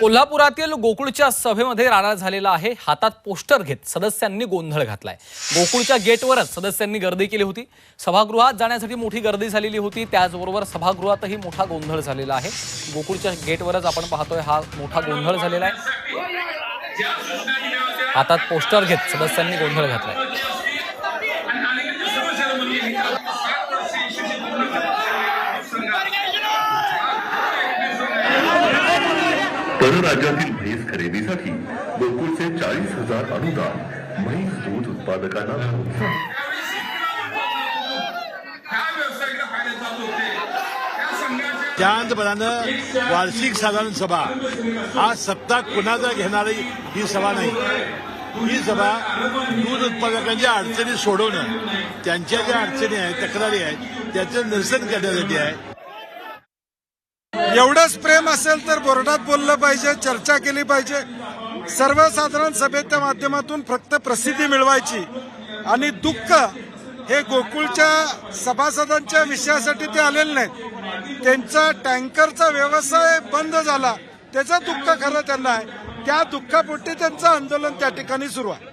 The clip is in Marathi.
कोल्हापुरातील गोकुळच्या सभेमध्ये राडा झालेला आहे. हातात पोस्टर घेत सदस्यांनी गोंधळ घातलाय. गोकुळच्या गेटवरच सदस्यांनी गर्दी केली होती. सभागृहात जाण्यासाठी मोठी गर्दी झालेली होती. त्याचबरोबर सभागृहातही मोठा गोंधळ झालेला आहे. गोकुळच्या गेटवरच आपण पाहतोय हा मोठा गोंधळ झालेला आहे. हातात पोस्टर घेत सदस्यांनी गोंधळ घातलाय. परराज्यातील म्हैस खरेदीसाठी गोकुळचे चाळीस हजार अनुदान म्हैस दूध उत्पादकांना प्रोत्साहन वार्षिक साधारण सभा. हा सत्ता कुणाचा घेणारी ही सभा नाही. ही सभा दूध उत्पादकांच्या अडचणी सोडवणं त्यांच्या ज्या अडचणी आहेत तक्रारी आहेत त्याचं निरसन करण्यासाठी आहे. एवढंच प्रेम असेल तर बोर्डात बोललं पाहिजे चर्चा केली पाहिजे. सर्वसाधारण सभेच्या माध्यमातून फक्त प्रसिद्धी मिळवायची. आणि दुःख हे गोकुळच्या सभासदांच्या विषयासाठी ते आलेले नाहीत. त्यांचा टँकरचा व्यवसाय बंद झाला. त्याचं दुःख खरं त्यांना आहे. त्या दुःखापोटी त्यांचं आंदोलन त्या ठिकाणी सुरू आहे.